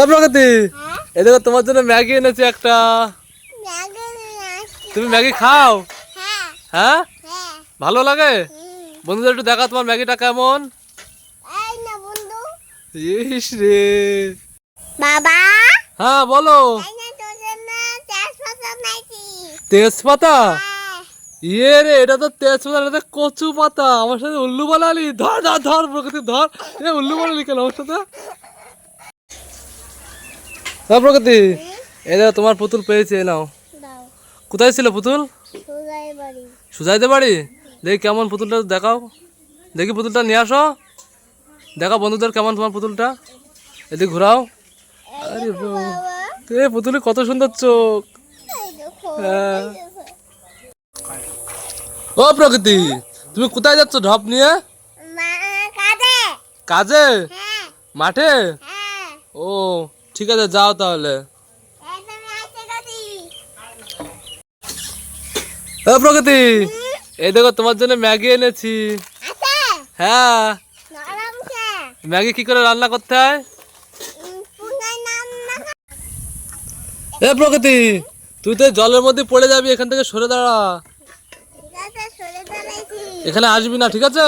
এ প্রগতি হ্যাঁ? দেখো তোমার জন্য ম্যাগি এনেছি একটা। তুমি ম্যাগি খাও? হ্যাঁ। হ্যাঁ? হ্যাঁ। ভালো লাগে? বন্ধুদের একটু দেখা তোমার ম্যাগিটা কেমন? ইস রে। বাবা। হ্যাঁ বলো। তেজপাতা হ্যাঁ। ইয়ে রে এটা তো তেজপাতা এটা তো কচু পাতা আমার সাথে উল্লু বানালি। ধর ধর ধর প্রকৃতি ধর। এ উল্লু বানালি কেন আমার সাথে? হ্যাঁ প্রকৃতি এই দেখো তোমার পুতুল পেয়েছে নাও। কোথায় ছিল পুতুল? সুজাইতে বাড়ি। দেখি কেমন পুতুলটা দেখাও। দেখি পুতুলটা নিয়ে আসো। দেখাও বন্ধুদের কেমন তোমার পুতুলটা। এদিকে ঘোরাও। আরে এ পুতুলের কত সুন্দর চোখ। হ্যাঁ। ও প্রকৃতি তুমি কোথায় যাচ্ছ ঢপ নিয়ে? কাজে। হ্যাঁ। মাঠে? ও ঠিক আছে যাও তাহলে। প্রকৃতি এই দেখো তোমার জন্য ম্যাগি এনেছি। হ্যাঁ। ম্যাগি কি করে রান্না করতে হয়? এ প্রকৃতি তুই তো জলের মধ্যে পড়ে যাবি এখান থেকে সরে দাঁড়া। এখানে আসবি না ঠিক আছে?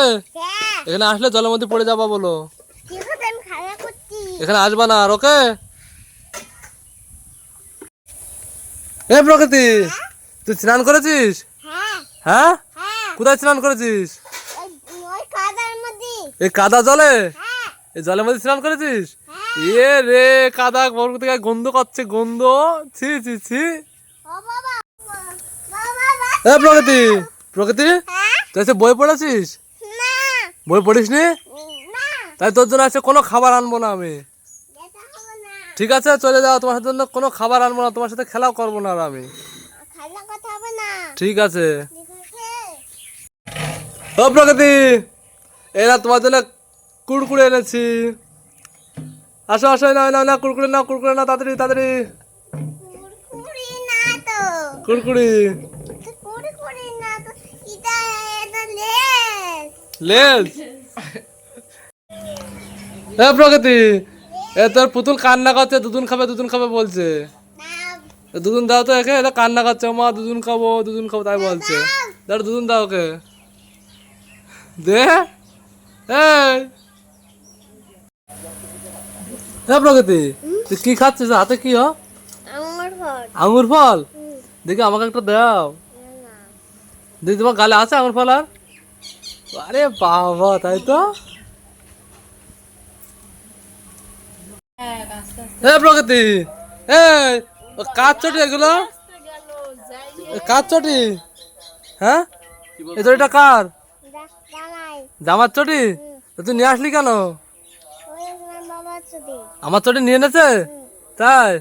এখানে আসলে জলের মধ্যে পড়ে যাবা বলো। এখানে আসবা না আর ওকে? এ প্রকৃতি তুই স্নান করেছিস? হ্যাঁ। হ্যাঁ? হ্যাঁ। কোথায় স্নান করেছিস? এই কাদা জলে? হ্যাঁ। এই জলের মধ্যে স্নান করেছিস? এ রে কাদা প্রকৃতি গন্ধ করছে গন্ধ। ছি ছি ছি। এ প্রকৃতি প্রকৃতি তুই বই পড়েছিস? বই পড়িস নি। তাই তোর জন্য আজকে কোনো খাবার আনব না আমি। ঠিক আছে চলে যাও তোমার জন্য কোনো খাবার আনব না তোমার সাথে খেলাও করব না আর আমি। না। ঠিক আছে। ও প্রকৃতি এরা তোমার জন্য কুড়কুড়ে এনেছি। আসো আসো না না না কুড়কুড়ে নাও কুড়কুড়ে না তাড়াতাড়ি তাড়াতাড়ি। কুড়কুড়ি না না লেজ। এ প্রকৃতি এ তোর পুতুল কান্না করছে দুদিন খাবে দুদিন খাবে বলছে। দুদিন দাও তো একে এটা কান্না করছে মা দুদিন খাব দুদিন খাব তাই বলছে। দাঁড় দুদিন দাও ওকে। দে। এই। হ্যাঁ প্রগতি তুই কি খাচ্ছিস? হাতে কি হ? আঙুর ফল। দেখি আমাকে একটা দাও। দেখি তোমার গালে আছে আঙুর ফল আর? আরে বাবা তাই তো? এ প্রগতি এ ও কাজ চটি এগুলো? কাজ চটি হ্যাঁ? এই চটিটা কার? জামার চটি? তুই নিয়ে আসলি কেন? আমার আমার চটি নিয়ে এনেছে? তাই?